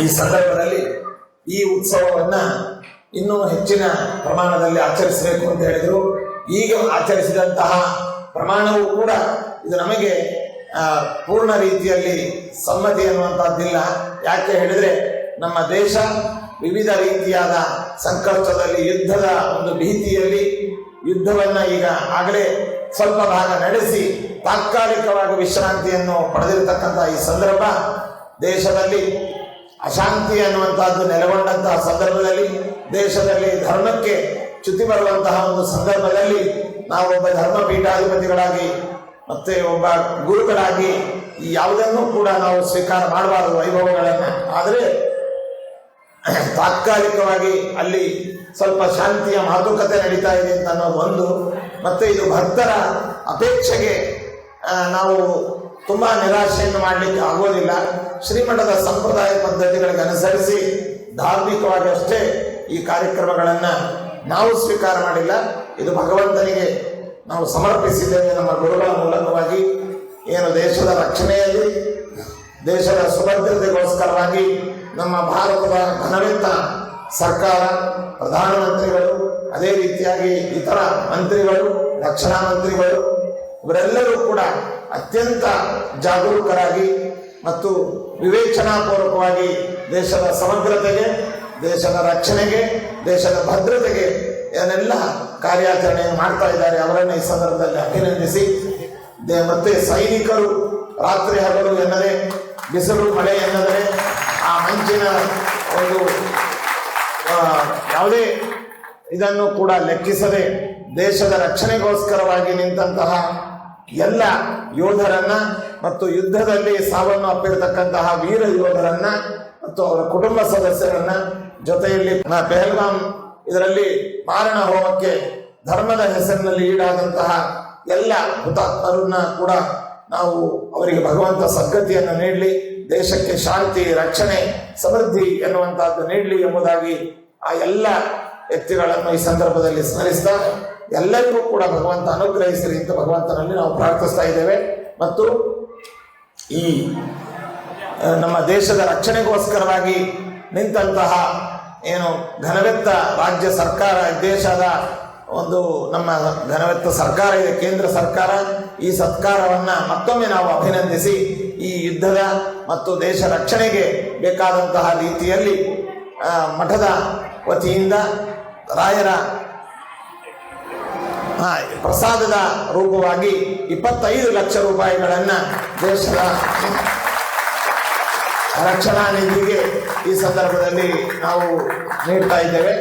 ಈ ಸಂದರ್ಭದಲ್ಲಿ ಈ ಉತ್ಸವವನ್ನ ಇನ್ನೂ ಹೆಚ್ಚಿನ ಪ್ರಮಾಣದಲ್ಲಿ ಆಚರಿಸಬೇಕು ಅಂತ ಹೇಳಿದರು. ಈಗ ಆಚರಿಸಿದಂತಹ ಪ್ರಮಾಣವೂ ಕೂಡ ಇದು ನಮಗೆ ಪೂರ್ಣ ರೀತಿಯಲ್ಲಿ ಸಮ್ಮತಿ ಅನ್ನುವಂಥದ್ದಿಲ್ಲ. ಯಾಕೆ ಹೇಳಿದ್ರೆ ನಮ್ಮ ದೇಶ ವಿವಿಧ ರೀತಿಯಾದ ಸಂಕಷ್ಟದಲ್ಲಿ, ಯುದ್ಧದ ಒಂದು ಭೀತಿಯಲ್ಲಿ ಯುದ್ಧವನ್ನ ಈಗ ಆಗಲೇ ಸ್ವಲ್ಪ ಭಾಗ ನಡೆಸಿ ತಾತ್ಕಾಲಿಕವಾಗಿ ವಿಶ್ರಾಂತಿಯನ್ನು ಪಡೆದಿರತಕ್ಕಂತಹ ಈ ಸಂದರ್ಭ ದೇಶದಲ್ಲಿ ಅಶಾಂತಿ ಅನ್ನುವಂತಹದ್ದು ನೆಲೆಗೊಂಡಂತಹ ಸಂದರ್ಭದಲ್ಲಿ ದೇಶದಲ್ಲಿ ಧರ್ಮಕ್ಕೆ ಚ್ಯುತಿ ಬರುವಂತಹ ಒಂದು ಸಂದರ್ಭದಲ್ಲಿ ನಾವು ಒಬ್ಬ ಧರ್ಮ ಪೀಠಾಧಿಪತಿಗಳಾಗಿ ಮತ್ತೆ ಒಬ್ಬ ಗುರುಗಳಾಗಿ ಯಾವುದನ್ನೂ ಕೂಡ ನಾವು ಸ್ವೀಕಾರ ಮಾಡಬಾರದು ವೈಭವಗಳನ್ನು. ಆದರೆ ತಾತ್ಕಾಲಿಕವಾಗಿ ಅಲ್ಲಿ ಸ್ವಲ್ಪ ಶಾಂತಿಯ ಮಾತುಕತೆ ನಡೀತಾ ಇದೆ ಅಂತ ಅನ್ನೋದು ಒಂದು. ಮತ್ತೆ ಇದು ಭಕ್ತರ ಅಪೇಕ್ಷೆಗೆ ನಾವು ತುಂಬ ನಿರಾಶೆಯನ್ನು ಮಾಡಲಿಕ್ಕೆ ಆಗೋದಿಲ್ಲ. ಶ್ರೀಮಠದ ಸಂಪ್ರದಾಯ ಪದ್ಧತಿಗಳಿಗೆ ಅನುಸರಿಸಿ ಧಾರ್ಮಿಕವಾಗಿ ಅಷ್ಟೇ ಈ ಕಾರ್ಯಕ್ರಮಗಳನ್ನು ನಾವು ಸ್ವೀಕಾರ ಮಾಡಿಲ್ಲ. ಇದು ಭಗವಂತನಿಗೆ ನಾವು ಸಮರ್ಪಿಸಿದ್ದೇವೆ ನಮ್ಮ ಗುರುಗಳ ಮೂಲಕವಾಗಿ ಏನು ದೇಶದ ರಕ್ಷಣೆಯಲ್ಲಿ, ದೇಶದ ಸುಭದ್ರತೆಗೋಸ್ಕರವಾಗಿ ನಮ್ಮ ಭಾರತದ ಘನವೆತ್ತ ಸರ್ಕಾರ, ಪ್ರಧಾನಮಂತ್ರಿಗಳು, ಅದೇ ರೀತಿಯಾಗಿ ಇತರ ಮಂತ್ರಿಗಳು, ರಕ್ಷಣಾ ಮಂತ್ರಿಗಳು ಇವರೆಲ್ಲರೂ ಕೂಡ ಅತ್ಯಂತ ಜಾಗರೂಕರಾಗಿ ಮತ್ತು ವಿವೇಚನಾಪೂರ್ವಕವಾಗಿ ದೇಶದ ಸಮಗ್ರತೆಗೆ, ದೇಶದ ರಕ್ಷಣೆಗೆ, ದೇಶದ ಭದ್ರತೆಗೆ ಏನೆಲ್ಲ ಕಾರ್ಯಾಚರಣೆ ಮಾಡ್ತಾ ಇದ್ದಾರೆ ಅವರನ್ನು ಈ ಸಂದರ್ಭದಲ್ಲಿ ಅಭಿನಂದಿಸಿ. ಮತ್ತೆ ಸೈನಿಕರು ರಾತ್ರಿ ಹಗಲು ಎನ್ನದೆ, ಬಿಸಿಲು ಮಳೆ ಎನ್ನದೆ, ಆ ಮಂಚಿನ ಒಂದು ಯಾವುದೇ ಇದನ್ನು ಕೂಡ ಲೆಕ್ಕಿಸದೆ ದೇಶದ ರಕ್ಷಣೆಗೋಸ್ಕರವಾಗಿ ನಿಂತಹ ಎಲ್ಲ ಯೋಧರನ್ನ ಮತ್ತು ಯುದ್ಧದಲ್ಲಿ ಸಾವನ್ನು ಅಪ್ಪಿರತಕ್ಕಂತಹ ವೀರ ಯೋಧರನ್ನ ಮತ್ತು ಅವರ ಕುಟುಂಬ ಸದಸ್ಯರನ್ನ ಜೊತೆಯಲ್ಲಿ ಪೆಹಲ್ಗಾಮ್ ಇದರಲ್ಲಿ ಮಾರಣ ಹೋಮಕ್ಕೆ ಧರ್ಮದ ಹೆಸರಿನಲ್ಲಿ ಈಡಾದಂತಹ ಎಲ್ಲ ಹುತಾತ್ಮರನ್ನ ಕೂಡ ನಾವು ಅವರಿಗೆ ಭಗವಂತ ಸದ್ಗತಿಯನ್ನು ನೀಡಲಿ, ದೇಶಕ್ಕೆ ಶಾಂತಿ, ರಕ್ಷಣೆ, ಸಮೃದ್ಧಿ ಎನ್ನುವಂತಹದ್ದು ನೀಡಲಿ ಎಂಬುದಾಗಿ ಆ ಎಲ್ಲ ವ್ಯಕ್ತಿಗಳನ್ನು ಈ ಸಂದರ್ಭದಲ್ಲಿ ಸ್ಮರಿಸ್ತಾ ಎಲ್ಲರಿಗೂ ಕೂಡ ಭಗವಂತ ಅನುಗ್ರಹಿಸಲಿ ಅಂತ ಭಗವಂತನಲ್ಲಿ ನಾವು ಪ್ರಾರ್ಥಿಸ್ತಾ ಇದ್ದೇವೆ. ಮತ್ತು ಈ ನಮ್ಮ ದೇಶದ ರಕ್ಷಣೆಗೋಸ್ಕರವಾಗಿ ನಿಂತಹ ಏನು ಘನವೆತ್ತ ರಾಜ್ಯ ಸರ್ಕಾರ, ದೇಶದ ಒಂದು ನಮ್ಮ ಘನವೆತ್ತ ಸರ್ಕಾರ ಇದೆ, ಕೇಂದ್ರ ಸರ್ಕಾರ, ಈ ಸತ್ಕಾರವನ್ನು ಮತ್ತೊಮ್ಮೆ ನಾವು ಅಭಿನಂದಿಸಿ ಈ ಯುದ್ಧದ ಮತ್ತು ದೇಶ ರಕ್ಷಣೆಗೆ ಬೇಕಾದಂತಹ ರೀತಿಯಲ್ಲಿ ಮಠದ ವತಿಯಿಂದ ರಾಯರ ಪ್ರಸಾದದ ರೂಪವಾಗಿ ಇಪ್ಪತ್ತೈದು ಲಕ್ಷ ರೂಪಾಯಿಗಳನ್ನು ದೇಶದ ರಕ್ಷಣಾ ನಿಧಿಗೆ ಈ ಸಂದರ್ಭದಲ್ಲಿ ನಾವು ನೀಡ್ತಾ ಇದ್ದೇವೆ.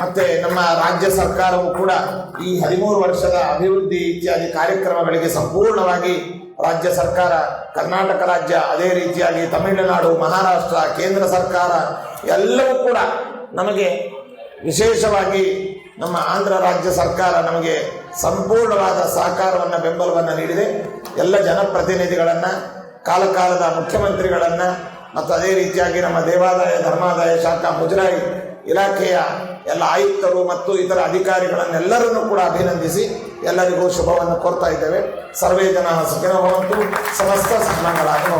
ಮತ್ತೆ ನಮ್ಮ ರಾಜ್ಯ ಸರ್ಕಾರವು ಕೂಡ ಈ ಹದಿಮೂರು ವರ್ಷದ ಅಭಿವೃದ್ಧಿ ಇತ್ಯಾದಿ ಕಾರ್ಯಕ್ರಮಗಳಿಗೆ ಸಂಪೂರ್ಣವಾಗಿ ರಾಜ್ಯ ಸರ್ಕಾರ, ಕರ್ನಾಟಕ ರಾಜ್ಯ ಅದೇ ರೀತಿಯಾಗಿ ತಮಿಳುನಾಡು, ಮಹಾರಾಷ್ಟ್ರ, ಕೇಂದ್ರ ಸರ್ಕಾರ ಎಲ್ಲವೂ ಕೂಡ ನಮಗೆ ವಿಶೇಷವಾಗಿ ನಮ್ಮ ಆಂಧ್ರ ರಾಜ್ಯ ಸರ್ಕಾರ ನಮಗೆ ಸಂಪೂರ್ಣವಾದ ಸಹಕಾರವನ್ನು, ಬೆಂಬಲವನ್ನು ನೀಡಿದೆ. ಎಲ್ಲ ಜನಪ್ರತಿನಿಧಿಗಳನ್ನು, ಕಾಲಕಾಲದ ಮುಖ್ಯಮಂತ್ರಿಗಳನ್ನ, ಮತ್ತು ಅದೇ ರೀತಿಯಾಗಿ ನಮ್ಮ ದೇವಾದಾಯ, ಧರ್ಮಾದಾಯ ಶಾಖಾ ಮುಜರಾಯಿ ಇಲಾಖೆಯ ಎಲ್ಲ ಆಯುಕ್ತರು ಮತ್ತು ಇತರ ಅಧಿಕಾರಿಗಳನ್ನೆಲ್ಲರನ್ನೂ ಕೂಡ ಅಭಿನಂದಿಸಿ ಎಲ್ಲರಿಗೂ ಶುಭವನ್ನು ಕೋರ್ತಾ ಇದ್ದೇವೆ. ಸರ್ವೇ ಜನ ಸುಖಿನ ಸಮಸ್ತ ಸನ್ಮಾನಗಳಾಗಿ